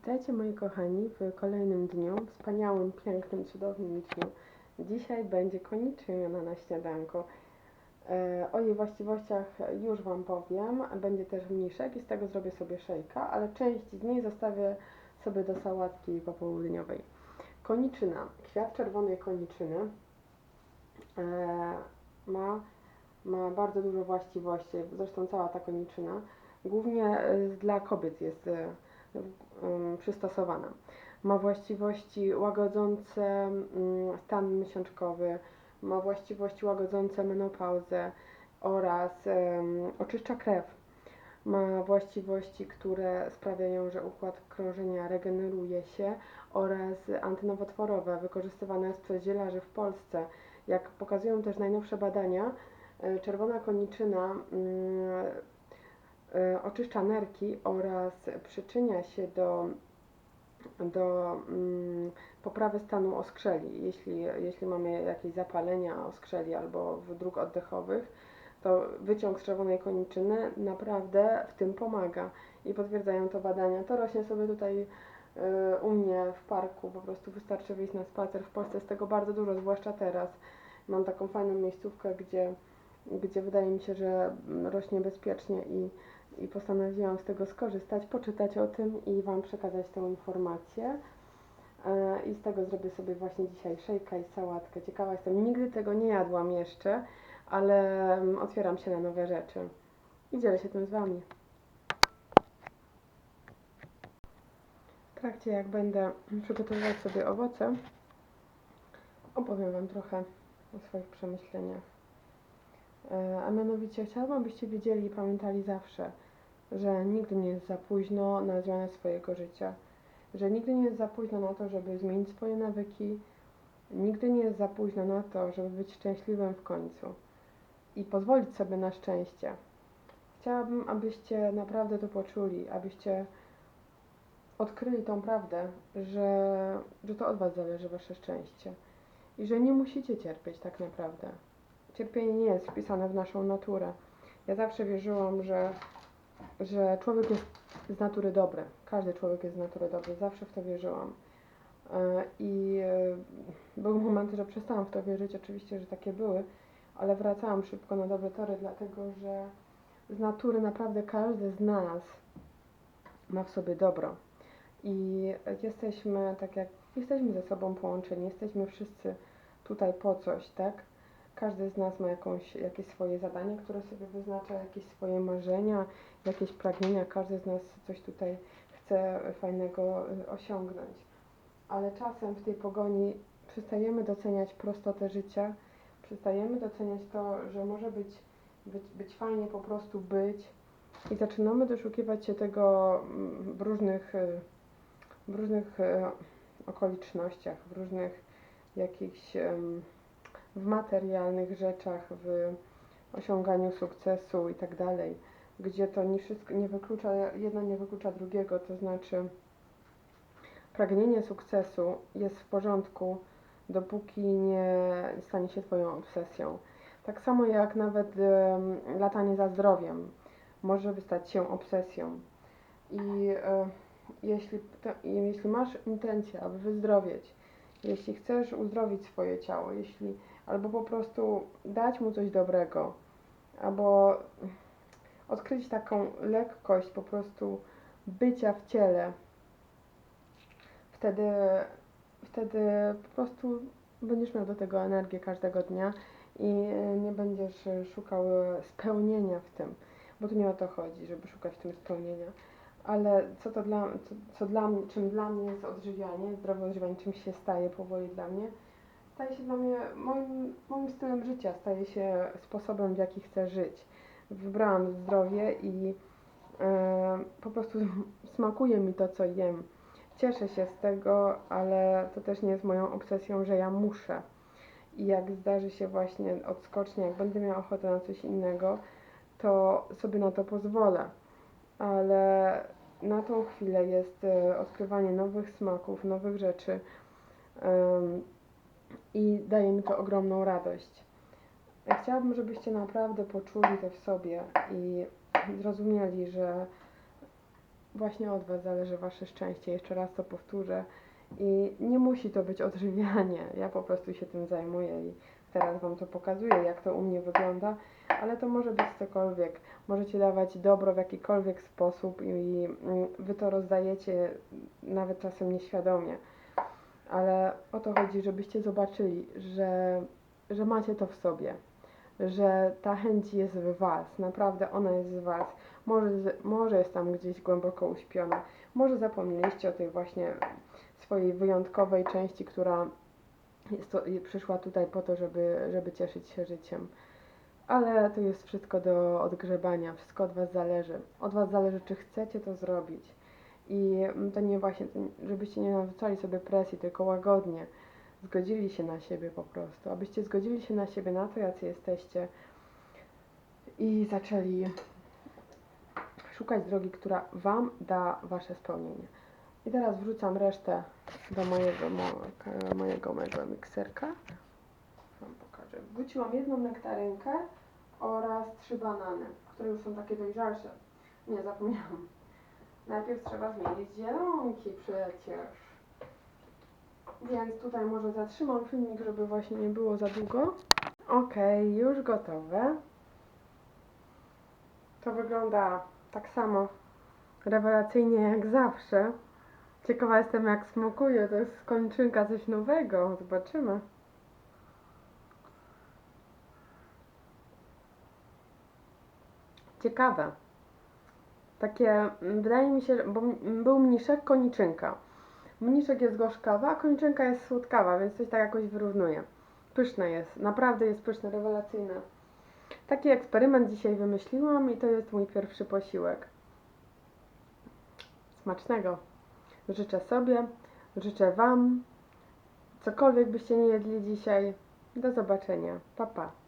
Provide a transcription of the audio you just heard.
Witajcie moi kochani w kolejnym dniu, wspaniałym, pięknym, cudownym dniu. Dzisiaj będzie koniczyna na śniadanko. E, o jej właściwościach już Wam powiem. Będzie też mniszek i z tego zrobię sobie szejka, ale część z niej zostawię sobie do sałatki popołudniowej. Koniczyna, kwiat czerwonej koniczyny e, ma, ma bardzo dużo właściwości, zresztą cała ta koniczyna. Głównie e, dla kobiet jest przystosowana. Ma właściwości łagodzące mm, stan miesiączkowy, ma właściwości łagodzące menopauzę oraz oczyszcza krew. Ma właściwości, które sprawiają, że układ krążenia regeneruje się oraz antynowotworowe, wykorzystywane jest przez zielarzy w Polsce. Jak pokazują też najnowsze badania, e, czerwona koniczyna mm, oczyszcza nerki oraz przyczynia się do, do mm, poprawy stanu oskrzeli. Jeśli, jeśli mamy jakieś zapalenia oskrzeli albo dróg oddechowych, to wyciąg z czerwonej koniczyny naprawdę w tym pomaga i potwierdzają to badania. To rośnie sobie tutaj y, u mnie w parku, po prostu wystarczy wyjść na spacer. W Polsce jest tego bardzo dużo, zwłaszcza teraz. Mam taką fajną miejscówkę, gdzie, gdzie wydaje mi się, że rośnie bezpiecznie i, i postanowiłam z tego skorzystać, poczytać o tym i Wam przekazać tę informację. E, I z tego zrobię sobie właśnie dzisiaj szejka i sałatkę. Ciekawa jestem, nigdy tego nie jadłam jeszcze, ale mm, otwieram się na nowe rzeczy. I dzielę się tym z Wami. W trakcie jak będę przygotowywać sobie owoce, opowiem Wam trochę o swoich przemyśleniach. E, A mianowicie chciałabym, abyście wiedzieli i pamiętali zawsze, że nigdy nie jest za późno na zmianę swojego życia, że nigdy nie jest za późno na to, żeby zmienić swoje nawyki, nigdy nie jest za późno na to, żeby być szczęśliwym w końcu i pozwolić sobie na szczęście. Chciałabym, abyście naprawdę to poczuli, abyście odkryli tą prawdę, że, że to od Was zależy Wasze szczęście i że nie musicie cierpieć tak naprawdę. Cierpienie nie jest wpisane w naszą naturę. Ja zawsze wierzyłam, że, że człowiek jest z natury dobry. Każdy człowiek jest z natury dobry. Zawsze w to wierzyłam. E, I e, były momenty, że przestałam w to wierzyć. Oczywiście, że takie były, ale wracałam szybko na dobre tory, dlatego że z natury naprawdę każdy z nas ma w sobie dobro. I jesteśmy, tak jak jesteśmy ze sobą połączeni, jesteśmy wszyscy tutaj po coś, tak? Każdy z nas ma jakąś, jakieś swoje zadanie, które sobie wyznacza, jakieś swoje marzenia, jakieś pragnienia. Każdy z nas coś tutaj chce fajnego y, osiągnąć. Ale czasem w tej pogoni przestajemy doceniać prostotę życia, przestajemy doceniać to, że może być, być, być fajnie po prostu być i zaczynamy doszukiwać się tego mm, w różnych, y, w różnych y, okolicznościach, w różnych jakichś w materialnych rzeczach, w osiąganiu sukcesu i tak dalej, gdzie to nie wszystko nie wyklucza, jedno nie wyklucza drugiego, to znaczy pragnienie sukcesu jest w porządku, dopóki nie stanie się Twoją obsesją. Tak samo jak nawet em, latanie za zdrowiem może stać się obsesją. I e, jeśli, i jeśli masz intencję, aby wyzdrowieć, jeśli chcesz uzdrowić swoje ciało, jeśli albo po prostu dać mu coś dobrego, albo odkryć taką lekkość po prostu bycia w ciele, wtedy, wtedy po prostu będziesz miał do tego energię każdego dnia i nie będziesz szukał spełnienia w tym, bo tu nie o to chodzi, żeby szukać w tym spełnienia. Ale co to dla, co, co dla czym dla mnie jest odżywianie, zdrowe odżywianie, czym się staje powoli dla mnie, staje się dla mnie moim, moim stylem życia, staje się sposobem, w jaki chcę żyć. Wybrałam zdrowie i e, po prostu smakuje mi to, co jem. Cieszę się z tego, ale to też nie jest moją obsesją, że ja muszę. I jak zdarzy się właśnie odskocznie, jak będę miała ochotę na coś innego, to sobie na to pozwolę. Ale na tą chwilę jest e, odkrywanie nowych smaków, nowych rzeczy. I daje mi to ogromną radość. Chciałabym, żebyście naprawdę poczuli to w sobie i zrozumieli, że właśnie od Was zależy Wasze szczęście. Jeszcze raz to powtórzę. I nie musi to być odżywianie. Ja po prostu się tym zajmuję i teraz Wam to pokazuję, jak to u mnie wygląda. Ale to może być cokolwiek. Możecie dawać dobro w jakikolwiek sposób i Wy to rozdajecie nawet czasem nieświadomie. Ale o to chodzi, żebyście zobaczyli, że, że macie to w sobie. Że ta chęć jest w Was. Naprawdę ona jest w Was. Może, może jest tam gdzieś głęboko uśpiona. Może zapomnieliście o tej właśnie swojej wyjątkowej części, która jest to, przyszła tutaj po to, żeby, żeby cieszyć się życiem. Ale to jest wszystko do odgrzebania, wszystko od Was zależy. Od Was zależy, czy chcecie to zrobić. I mm, to nie właśnie, żebyście nie narzucali sobie presji, tylko łagodnie zgodzili się na siebie po prostu. Abyście zgodzili się na siebie, na to, jacy jesteście i zaczęli szukać drogi, która Wam da Wasze spełnienie. I teraz wrzucam resztę do mojego, mo- mojego mego mikserka. Wam pokażę. Wrzuciłam jedną nektarynkę oraz trzy banany, które już są takie dojrzalsze. Nie, zapomniałam. Najpierw trzeba zmienić zielonki przecież. Więc tutaj może zatrzymam filmik, żeby właśnie nie było za długo. Okej, już gotowe. To wygląda tak samo rewelacyjnie jak zawsze. Ciekawa jestem jak smakuje, to jest kończynka coś nowego, zobaczymy. Ciekawe. Takie, mm, wydaje mi się, bo był mniszek, koniczynka. Mniszek jest gorzkawa, a koniczynka jest słodkawa, więc coś tak jakoś wyrównuje. Pyszne jest, naprawdę jest pyszne, rewelacyjne. Taki eksperyment dzisiaj wymyśliłam i to jest mój pierwszy posiłek. Smacznego. Życzę sobie, życzę Wam. Cokolwiek byście nie jedli dzisiaj. Do zobaczenia. Pa, pa.